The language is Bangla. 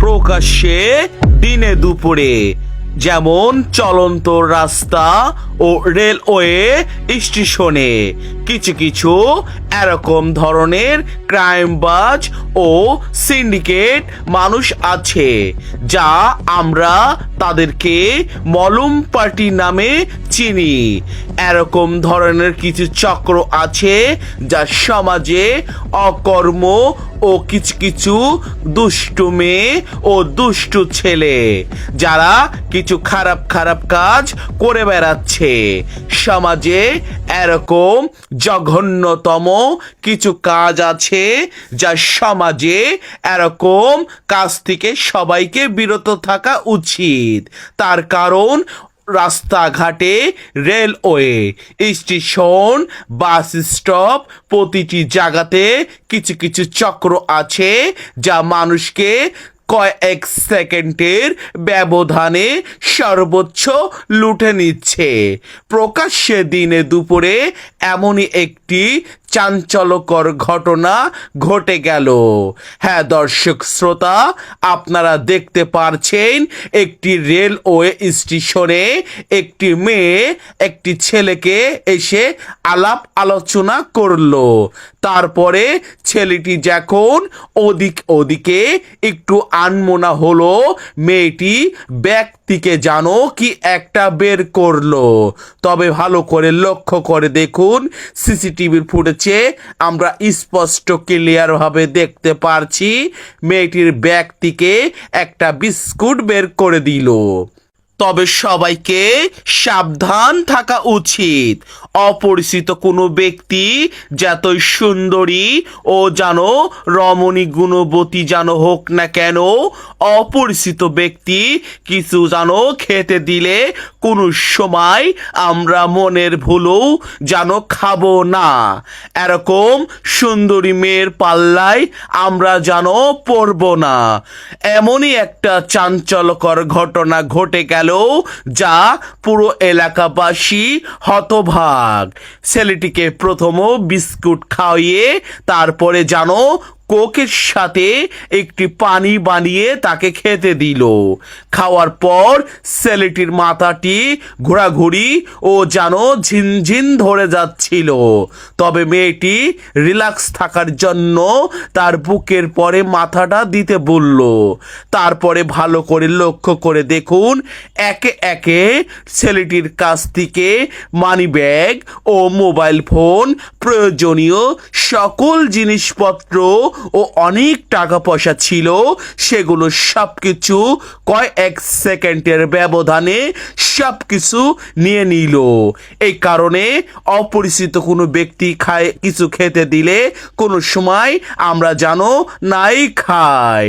প্রকাশ্যে দিনে দুপুরে যেমন চলন্ত রাস্তা ও রেলওয়ে স্টেশনে। কিছু কিছু এরকম ধরনের ক্রাইম ক্রাইমবাজ ও সিন্ডিকেট মানুষ আছে, যা আমরা তাদেরকে মলম পার্টি নামে চিনি। এরকম ধরনের কিছু চক্র আছে, যা সমাজে অকর্ম ও কিছু কিছু দুষ্টু মেয়ে ও দুষ্টু ছেলে, যারা কিছু খারাপ খারাপ কাজ করে বেড়াচ্ছে। সমাজে এরকম জঘন্যতম কিছু কাজ আছে যা সমাজে এরকম কাজ থেকে সবাইকে বিরত থাকা উচিত। তার কারণ রাস্তাঘাটে রেলওয়ে স্টেশন, বাস স্টপ প্রতিটি জায়গাতে কিছু কিছু চক্র আছে যা মানুষকে কয়েক সেকেন্ডের ব্যবধানে সর্বোচ্চ লুটে নিচ্ছে। প্রকাশ্যে দিনে দুপুরে এমনই একটি চাঞ্চল্যকর ঘটনা ঘটে গেল। হ্যাঁ দর্শক শ্রোতা, আপনারা দেখতে পারছেন একটি রেলওয়ে স্টেশনে একটি মেয়ে একটি ছেলেকে এসে আলাপ আলোচনা করল। তারপরে ছেলেটি যখন ওদিক ওদিকে একটু আনমোনা হলো, মেয়েটি ব্যাগ থেকে জানো কি একটা বের করল। তবে ভালো করে লক্ষ্য করে দেখুন, সিসিটিভির ফুটেজে আমরা স্পষ্ট ক্লিয়ারভাবে দেখতে পারছি মেয়েটির ব্যাগ থেকে একটা বিস্কুট বের করে দিল। তবে সবাইকে সাবধান থাকা উচিত। অপরিচিত কোনো ব্যক্তি যতই সুন্দরী ও জানো রমণী গুণবতী যেন হোক না কেন, অপরিচিত ব্যক্তি কিছু জানো খেতে দিলে কোনো সময় আমরা মনের ভুলেও যেন খাব না। এরকম সুন্দরী মেয়ের পাল্লায় আমরা যেন পড়ব না। এমনই একটা চাঞ্চল্যকর ঘটনা ঘটে গেল যা পুরো এলাকাবাসী হতভাগ। ছেলেটিকে প্রথমও বিস্কুট খাওয়িয়ে তারপরে জানো কোকের সাথে একটি পানি বানিয়ে তাকে খেতে দিল। খাওয়ার পর ছেলেটির মাথাটি ঘোরাঘুরি ও যেন ঝিনঝিন ধরে যাচ্ছিল। তবে মেয়েটি রিল্যাক্স থাকার জন্য তার বুকের পরে মাথাটা দিতে বলল। তারপরে ভালো করে লক্ষ্য করে দেখুন, একে একে ছেলেটির কাছ থেকে মানি ব্যাগ ও মোবাইল ফোন, প্রয়োজনীয় সকল জিনিসপত্র ও অনেক টাকা পয়সা ছিল, সেগুলো সব কিছু কয়েক সেকেন্ডের ব্যবধানে সব কিছু নিয়ে নিল। এই কারণে অপরিচিত কোনো ব্যক্তি খায়, কিছু খেতে দিলে কোনো সময় আমরা জানো নাই খাই